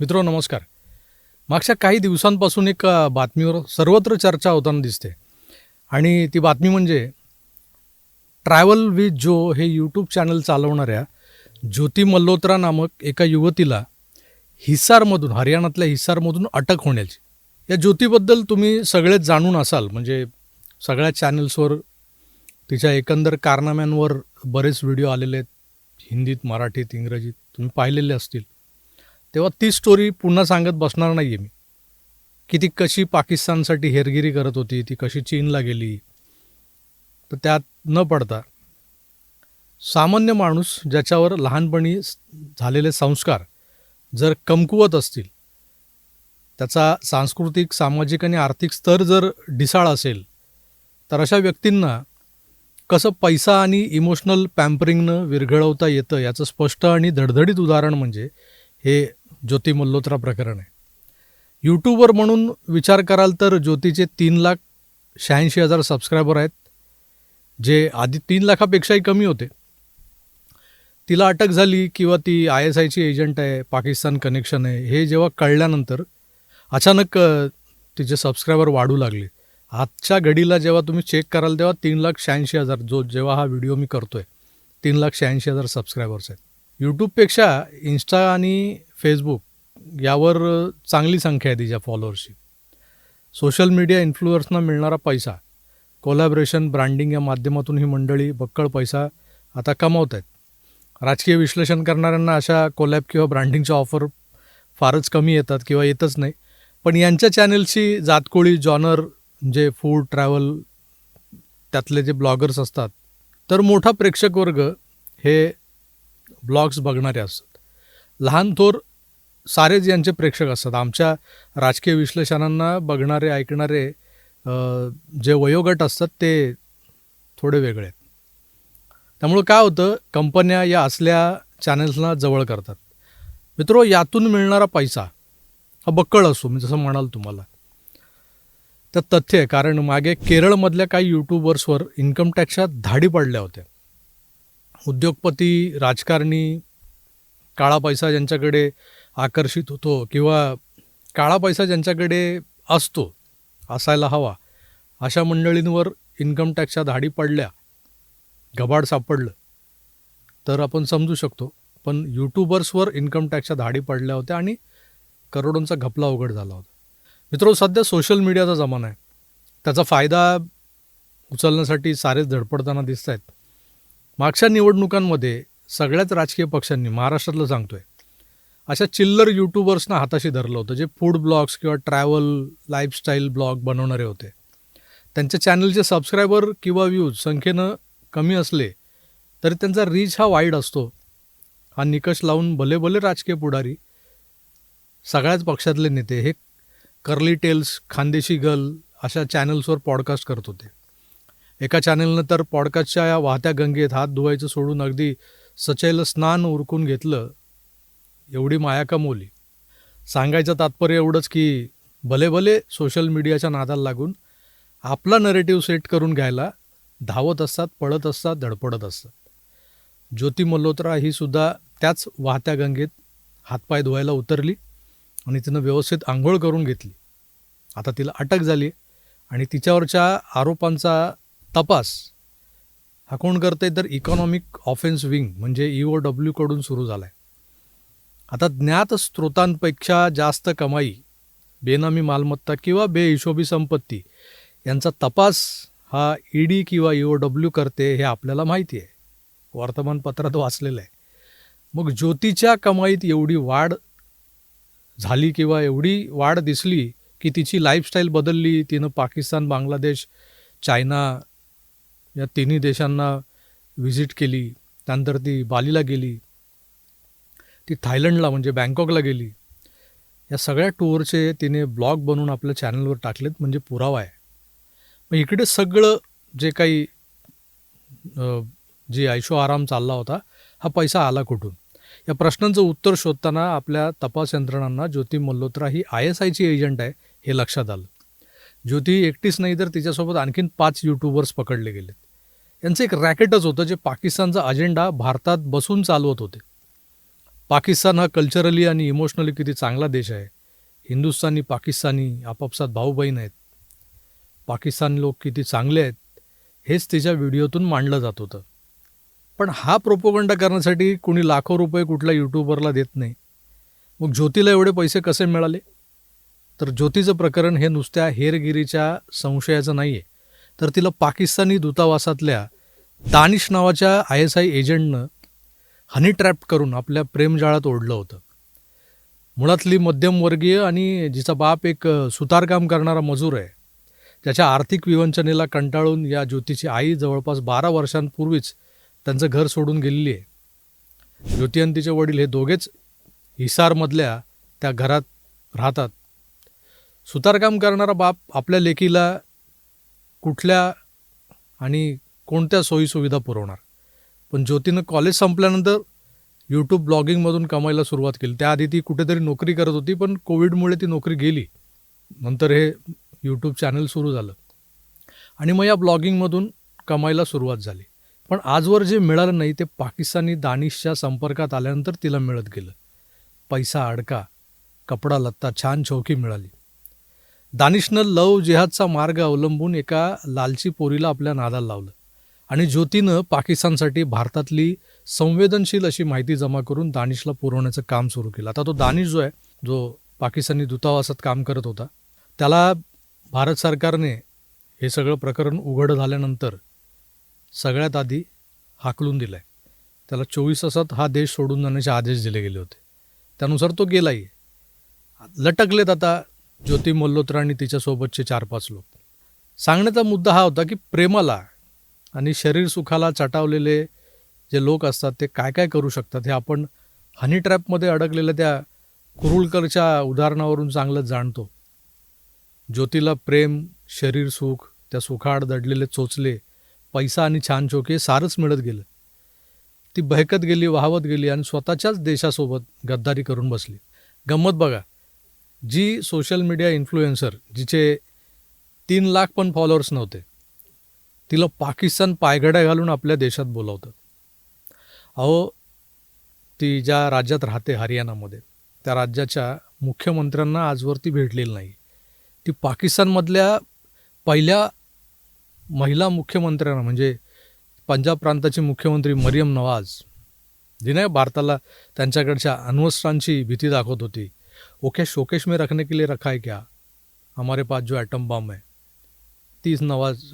मित्रो नमस्कार. मागच्या काही दिवसांपासून एक बातमीवर सर्वत्र चर्चा होताना दिसते. आणि ती बातमी म्हणजे ट्रॅव्हल विथ जो हे यूट्यूब चॅनल चालवणाऱ्या ज्योती मल्होत्रा नामक एका युवतीला हिसारमधून हरियाणातल्या हिसारमधून अटक होण्याची. या ज्योतीबद्दल तुम्ही सगळेच जाणून असाल. म्हणजे सगळ्या चॅनल्सवर तिच्या एकंदर कारनाम्यांवर बरेच व्हिडिओ आलेले आहेत. हिंदीत मराठीत इंग्रजीत तुम्ही पाहिलेले असतील. तेव्हा ती स्टोरी पुन्हा सांगत बसणार नाही आहे मी. की ती कशी पाकिस्तानसाठी हेरगिरी करत होती ती कशी चीनला गेली. तर त्यात न पडता सामान्य माणूस ज्याच्यावर लहानपणी झालेले संस्कार जर कमकुवत असतील त्याचा सांस्कृतिक सामाजिक आणि आर्थिक स्तर जर ढिसाळ असेल तर अशा व्यक्तींना कसं पैसा आणि इमोशनल पॅम्परिंगनं विरघळवता येतं याचं स्पष्ट आणि धडधडीत उदाहरण म्हणजे हे ज्योती मल्होत्रा प्रकरण आहे. यूट्यूबर म्हणून विचार कराल तर ज्योतीचे तीन लाख शहाऐंशी हजार सबस्क्रायबर आहेत जे आधी तीन लाखापेक्षाही कमी होते. तिला अटक झाली किंवा ती आय एस आयची एजंट आहे पाकिस्तान कनेक्शन आहे हे जेव्हा कळल्यानंतर अचानक तिचे सबस्क्रायबर वाढू लागले. आजच्या घडीला जेव्हा तुम्ही चेक कराल तेव्हा तीन लाख शहाऐंशी हजार जो जेव्हा हा व्हिडिओ मी करतोय तीन लाख शहाऐंशी हजार सबस्क्रायबर्स आहेत. यूट्यूबपेक्षा इन्स्टा आणि फेसबुक यावर चांगली संख्या आहे तिच्या फॉलोअर्सची सोशल मीडिया इन्फ्लुअर्सना मिळणारा पैसा कोलॅबरेशन ब्रँडिंग या माध्यमातून ही मंडळी बक्कळ पैसा आता कमावत आहेत राजकीय विश्लेषण करणाऱ्यांना अशा कोलॅब किंवा ब्रँडिंगच्या ऑफर फारच कमी येतात किंवा येतच नाही. पण यांच्या चॅनलची जातकोळी जॉनर जे फूड ट्रॅव्हल त्यातले जे ब्लॉगर्स असतात तर मोठा प्रेक्षक वर्ग हे ब्लॉग्स बघणारे असतात. लहान थोर सारेच यांचे प्रेक्षक असतात. आमच्या राजकीय विश्लेषणांना बघणारे ऐकणारे जे वयोगट असतात ते थोडे वेगळे आहेत. त्यामुळं काय होतं कंपन्या या असल्या चॅनेल्सना जवळ करतात. मित्रो यातून मिळणारा पैसा हा बक्कळ असो मी जसं म्हणाल तुम्हाला. तर तथ्य आहे कारण मागे केरळमधल्या काही यूट्यूबर्सवर इन्कम टॅक्सच्या धाडी पडल्या होत्या. उद्योगपती राजकारणी काळा पैसा ज्यांच्याकडे आकर्षित होतो किंवा काळा पैसा ज्यांच्याकडे असतो असायला हवा अशा मंडळींवर इन्कम टॅक्सच्या धाडी पडल्या गबाड सापडलं. तर आपण समजू शकतो पण यूट्यूबर्सवर इन्कम टॅक्सच्या धाडी पडल्या होत्या आणि करोडोंचा घपला उघड झाला होता. मित्रो सध्या सोशल मीडियाचा जमाना आहे. त्याचा फायदा उचलण्यासाठी सारेच धडपडताना दिसत आहेत मागच्या निवडणुकांमध्ये सगळ्याच राजकीय पक्षांनी महाराष्ट्रातलं सांगतोय. अशा चिल्लर यूट्यूबर्सना हाताशी धरलं होतं जे फूड ब्लॉग्स किंवा ट्रॅव्हल लाईफस्टाईल ब्लॉग बनवणारे होते. त्यांच्या चॅनलचे सबस्क्रायबर किंवा व्ह्यूज संख्येनं कमी असले तरी त्यांचा रीच हा वाईड असतो. हा निकष लावून भले भले राजकीय पुढारी सगळ्याच पक्षातले नेते हे कर्ली टेल्स खानदेशी गर्ल अशा चॅनल्सवर पॉडकास्ट करत होते. एका चॅनलनं तर पॉडकास्टच्या या वाहत्या गंगेत हात धुवायचं सोडून अगदी सचैल स्नान उरकून घेतलं एवढी माया कमवली. सांगायचं तात्पर्य एवढंच की भले भले सोशल मीडियाच्या नादाला लागून आपला नरेटिव्ह सेट करून घ्यायला धावत असतात पळत असतात धडपडत असतात. ज्योती मल्होत्रा ही सुद्धा त्याच वाहत्या गंगेत हातपाय धुवायला उतरली आणि तिनं व्यवस्थित आंघोळ करून घेतली. आता तिला अटक झाली आणि तिच्यावरच्या आरोपांचा तपास. हा कोण करते तर इकॉनॉमिक ऑफेन्स विंग म्हणजे ई ओ डब्ल्यूकडून सुरू झाला आहे आता ज्ञात स्रोतांपेक्षा जास्त कमाई बेनामी मालमत्ता किंवा बेहिशोबी संपत्ती यांचा तपास हा ई डी किंवा ई ओ डब्ल्यू करते हे आपल्याला माहिती आहे. वर्तमानपत्रात वाचलेलं आहे. मग ज्योतीच्या कमाईत एवढी वाढ झाली किंवा एवढी वाढ दिसली की तिची लाईफस्टाईल बदलली तिनं पाकिस्तान बांगलादेश चायना या तिन्ही देशांना व्हिजिट केली त्यानंतर ती बालीला गेली ती थायलंडला म्हणजे बँकॉकला गेली. या सगळ्या टूरचे तिने ब्लॉग बनवून आपल्या चॅनलवर टाकलेत म्हणजे पुरावा आहे. मग इकडे सगळं जे काही जे ऐशो आराम चालला होता हा पैसा आला कुठून? या प्रश्नांचं उत्तर शोधताना आपल्या तपास यंत्रणांना ज्योती मल्होत्रा ही आय एस आयची एजंट आहे हे लक्षात आलं. ज्योती एकटीच नाही तर तिच्यासोबत आणखीन पाच यूट्यूबर्स पकडले गेलेत. यांचं एक रॅकेटच होतं जे पाकिस्तानचा अजेंडा भारतात बसून चालवत होते. पाकिस्तान हा कल्चरली आणि इमोशनली किती चांगला देश आहे. हिंदुस्थानी पाकिस्तानी आपापसात भाऊ बहीण आहेत. पाकिस्तान लोक किती चांगले आहेत हेच तिच्या व्हिडिओतून मांडलं जात होतं. पण हा प्रोपोगंडा करण्यासाठी कोणी लाखो रुपये कुठल्या यूट्यूबरला देत नाही. मग ज्योतीला एवढे पैसे कसे मिळाले? तर ज्योतीचं प्रकरण हे नुसत्या हेरगिरीच्या संशयाचं नाही आहे तर तिला पाकिस्तानी दूतावासातल्या दानिश नावाच्या आय एस आय एजंटनं हनी ट्रॅप करून आपल्या प्रेमजाळात ओढलं होतं. मुळातली मध्यमवर्गीय आणि जिचा बाप एक सुतारकाम करणारा मजूर आहे. त्याच्या आर्थिक विवंचनेला कंटाळून या ज्योतीची आई जवळपास बारा वर्षांपूर्वीच त्यांचं घर सोडून गेलेली आहे. ज्योती आणि तिचे वडील हे दोघेच हिसारमधल्या त्या घरात राहतात. सुतारकाम करणारा बाप आपल्या लेकीला कुठल्या आणि कोणत्या सोयीसुविधा पुरवणार? पण ज्योतीनं कॉलेज संपल्यानंतर यूट्यूब ब्लॉगिंगमधून कमायला सुरुवात केली. त्याआधी ती कुठेतरी नोकरी करत होती पण कोविडमुळे ती नोकरी गेली. नंतर हे यूट्यूब चॅनल सुरू झालं. आणि मग या ब्लॉगिंगमधून कमायला सुरुवात झाली. पण आजवर जे मिळालं नाही ते पाकिस्तानी दानिशच्या संपर्कात आल्यानंतर तिला मिळत गेलं. पैसा अडका कपडा लत्ता छान चौकी मिळाली. दानिशनं लव जिहादचा मार्ग अवलंबून एका लालची पोरीला आपल्या नादाला लावलं. आणि ज्योतीनं पाकिस्तानसाठी भारतातली संवेदनशील अशी माहिती जमा करून दानिशला पुरवण्याचं काम सुरू केलं. आता तो दानिश जो आहे जो पाकिस्तानी दूतावासात काम करत होता त्याला भारत सरकारने हे सगळं प्रकरण उघड झाल्यानंतर सगळ्यात आधी हाकलून दिलं आहे त्याला चोवीस तासात हा देश सोडून जाण्याचे आदेश दिले गेले होते. त्यानुसार तो गेलाही लटकलेत आता ज्योती मल्होत्रा आणि तिच्यासोबतचे चार पाच लोक. सांगण्याचा मुद्दा हा होता की प्रेमाला आणि शरीर सुखाला चटावलेले जे लोक असतात ते काय काय करू शकतात? हे आपण हनी ट्रॅपमध्ये अडकलेल्या त्या कुरुळकरच्या उदाहरणावरून चांगलंच जाणतो. ज्योतीला प्रेम शरीर सुख त्या सुखाड दडलेले चोचले पैसा आणि छान चोके सारंच मिळत गेलं. ती बहकत गेली वाहवत गेली आणि स्वतःच्याच देशासोबत गद्दारी करून बसली. गंमत बघा जी सोशल मीडिया इन्फ्लुएन्सर जिचे तीन लाख पण फॉलोअर्स नव्हते तिला पाकिस्तान पायघड्या घालून आपल्या देशात बोलावतं अहो ती ज्या राज्यात राहते हरियाणामध्ये त्या राज्याच्या मुख्यमंत्र्यांना आजवर ती भेटलेली नाही. ती पाकिस्तानमधल्या पहिल्या महिला मुख्यमंत्र्यांना म्हणजे पंजाब प्रांताची मुख्यमंत्री मरियम नवाज जी नाही भारताला त्यांच्याकडच्या अण्वस्त्रांची भीती दाखवत होती. ओके शोकेश में रखने के लिए रखा है क्या? हमारे पास जो ॲटम बॉम्ब आहे तीच नवाज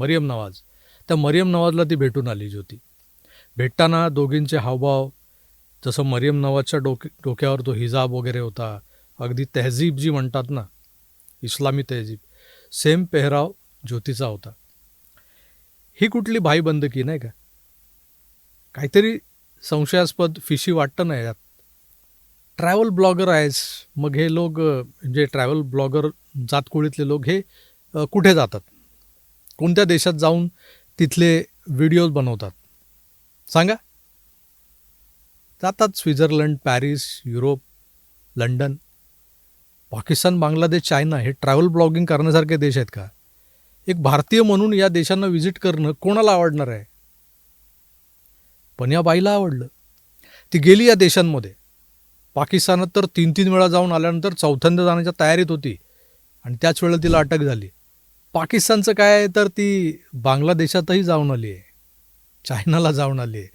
मरियम नवाज. त्या मरियम नवाजला ती भेटून आली ज्योती. भेटताना दोघींचे हावभाव जसं मरियम नवाजच्या डोके डोक्यावर तो हिजाब वगैरे होता अगदी तहजीब जी म्हणतात ना इस्लामी तहजीब सेम पेहराव ज्योतीचा होता. ही कुठली भाईबंदकी नाही का? काहीतरी संशयास्पद फिशी वाटतं ना यात. ट्रॅव्हल ब्लॉगर आहेस मग हे लोक जे ट्रॅव्हल ब्लॉगर जातकुळीतले लोक हे कुठे जातात? कोणत्या देशात जाऊन तिथले व्हिडिओज बनवतात? सांगा. जातात Switzerland Paris Europe London. Pakistan Bangladesh China हे ट्रॅव्हल ब्लॉगिंग करण्यासारखे देश आहेत का? एक भारतीय म्हणून या देशांना व्हिजिट करणं कोणाला आवडणार आहे? पण या बाईला आवडलं. ती गेली या देशांमध्ये. पाकिस्तानात तर तीन तीन वेळा जाऊन आल्यानंतर चौथ्यांदा जाण्याच्या तयारीत होती आणि त्याच वेळेला तिला अटक झाली. पाकिस्तानचं काय आहे तर ती बांगलादेशातही जाऊन आली आहे. चायनाला जाऊन आली आहे.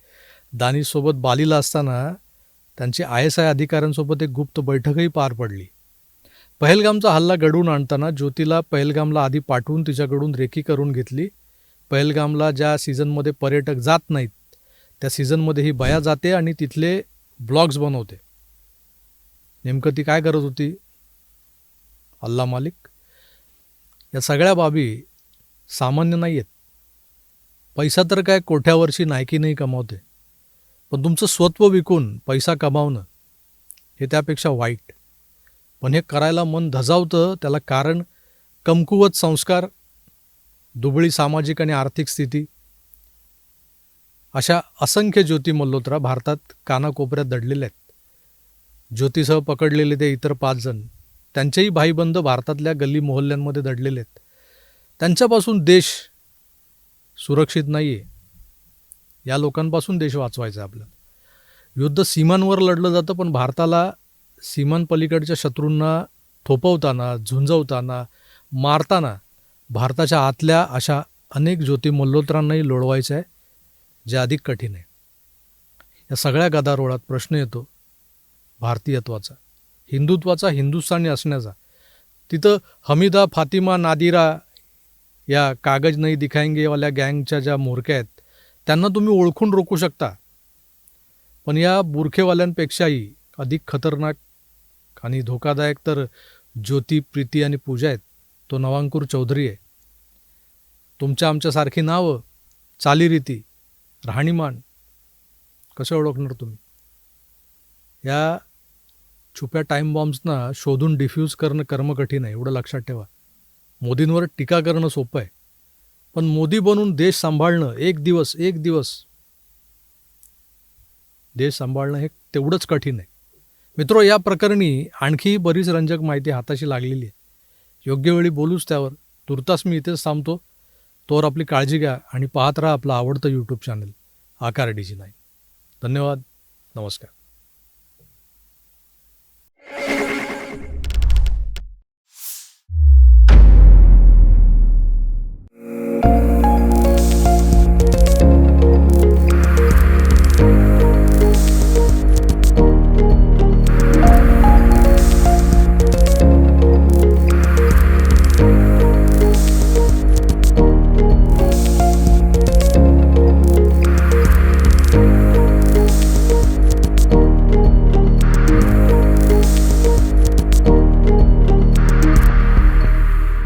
दानिशसोबत बालीला असताना त्यांची आय एस आय अधिकाऱ्यांसोबत एक गुप्त बैठकही पार पडली. पहलगामचा हल्ला घडवून आणताना ज्योतीला पहलगामला आधी पाठवून तिच्याकडून रेखी करून घेतली. पहलगामला ज्या सीझनमध्ये पर्यटक जात नाहीत त्या सीझनमध्ये ही बया जाते आणि तिथले ब्लॉग्स बनवते. नेमकं ती काय करत होती? अल्ला मालिक? या सगळ्या बाबी सामान्य नाही आहेत पैसा तर काय कोठ्यावरची नायकी नाही कमावते पण तुमचं स्वत्व विकून पैसा कमावणं हे त्यापेक्षा वाईट. पण हे करायला मन धजावतं त्याला कारण कमकुवत संस्कार दुबळी सामाजिक आणि आर्थिक स्थिती. अशा असंख्य ज्योती मल्होत्रा भारतात कानाकोपऱ्यात दडलेल्या आहेत. ज्योतीसह पकडलेले ते इतर पाच जण. त्यांचेही भाईबंद भारतातल्या गल्ली मोहल्ल्यांमध्ये दडलेले आहेत. त्यांच्यापासून देश सुरक्षित नाही आहे या लोकांपासून देश वाचवायचा आहे आपल्याला युद्ध सीमांवर लढलं जातं पण भारताला सीमांपलीकडच्या शत्रूंना थोपवताना झुंजवताना मारताना भारताच्या आतल्या अशा अनेक ज्योती मल्होत्रांनाही लोळवायचं आहे जे अधिक कठीण आहे. या सगळ्या गदारोळात प्रश्न येतो भारतीयत्वाचा. हिंदुत्वाचा हिंदुस्थानी असण्याचा. तिथं हमीदा फातिमा नादिरा या कागज नाही दिखाएंगेवाल्या गँगच्या ज्या मोरक्या आहेत त्यांना तुम्ही ओळखून रोखू शकता. पण या बुरखेवाल्यांपेक्षाही अधिक खतरनाक आणि धोकादायक तर ज्योती प्रीती आणि पूजा आहेत तो नवांकूर चौधरी आहे. तुमच्या आमच्यासारखी नावं चालीरीती राहणीमान कसं ओळखणार तुम्ही? या छुप्या टाईम बॉम्ब्सना शोधून डिफ्यूज करणं कर्मकठीण आहे एवढं लक्षात ठेवा. मोदींवर टीका करणं सोपं आहे. पण मोदी बनून देश सांभाळणं एक दिवस एक दिवस. देश सांभाळणं हे तेवढंच कठीण आहे. मित्रो या प्रकरणी आणखी बरीच रंजक माहिती हाताशी लागलेली आहे. योग्य वेळी बोलूच त्यावर. तुर्तास मी इथेच थांबतो. तोवर आपली काळजी घ्या आणि पाहत राहा आपलं आवडतं यूट्यूब चॅनल आकार डी नाही धन्यवाद. नमस्कार.